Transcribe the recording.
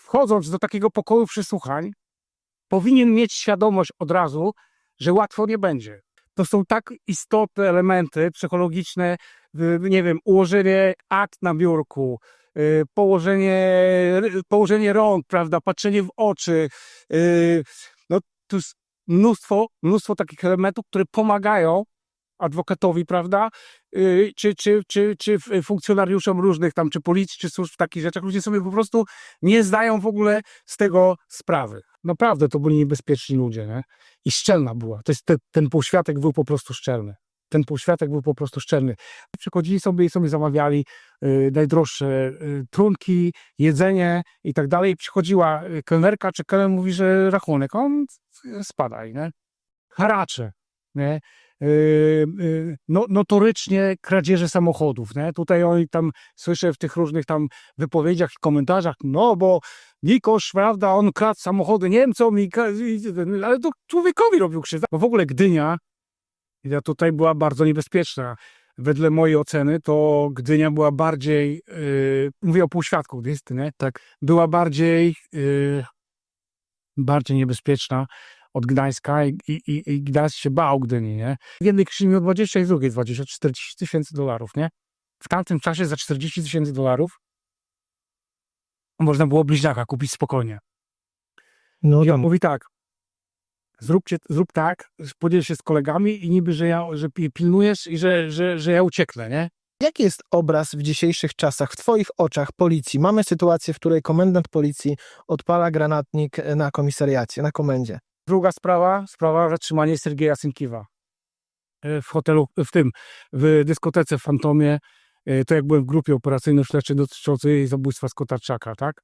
wchodząc do takiego pokoju przesłuchań, powinien mieć świadomość od razu, że łatwo nie będzie. To są tak istotne elementy psychologiczne, nie wiem, ułożenie akt na biurku, y, położenie, położenie rąk, prawda, patrzenie w oczy. y, No, to jest mnóstwo, mnóstwo takich elementów, które pomagają adwokatowi, prawda, y, czy, czy, czy, czy f- funkcjonariuszom różnych tam, czy policji, czy służb w takich rzeczach. Ludzie sobie po prostu nie zdają w ogóle z tego sprawy. Naprawdę to byli niebezpieczni ludzie, nie? I szczelna była. To jest te, ten półświatek był po prostu szczelny. Ten półświatek był po prostu szczelny. Przychodzili sobie i sobie zamawiali y, najdroższe y, trunki, jedzenie i tak dalej. Przychodziła y, kelnerka, czy kelner mówi, że rachunek, on y, spadaj, nie? Haracze, nie? Y, y, no, notorycznie kradzieże samochodów, nie? Tutaj oni tam, słyszę w tych różnych tam wypowiedziach i komentarzach, no bo Mikosz, prawda, on kradł samochody Niemcom, i, i, ale to człowiekowi robił krzywdę. Bo w ogóle Gdynia, ja tutaj była bardzo niebezpieczna. Wedle mojej oceny to Gdynia była bardziej, yy, mówię o półświadku gdyńscy, nie? Tak. Była bardziej, yy, bardziej niebezpieczna od Gdańska i, i, i- Gdańsk się bał Gdyni, nie? W jednej kieszeni miał 20 i w drugiej 20, 40 tysięcy dolarów, nie? W tamtym czasie za 40 tysięcy dolarów można było bliźniaka kupić spokojnie. No I on tam, mówi tak, zróbcie, zrób tak, podziel się z kolegami i niby, że ja, że pi- pilnujesz i że, że, że ja ucieknę, nie? jaki jest obraz w dzisiejszych czasach, w twoich oczach policji? Mamy sytuację, w której komendant policji odpala granatnik na komisariacie, na komendzie. Druga sprawa, sprawa zatrzymanie Sergieja Synkiwa E, w hotelu, w tym, w dyskotece w Fantomie. E, To jak byłem w grupie operacyjno-śledczej dotyczącej zabójstwa Skotarczaka, tak?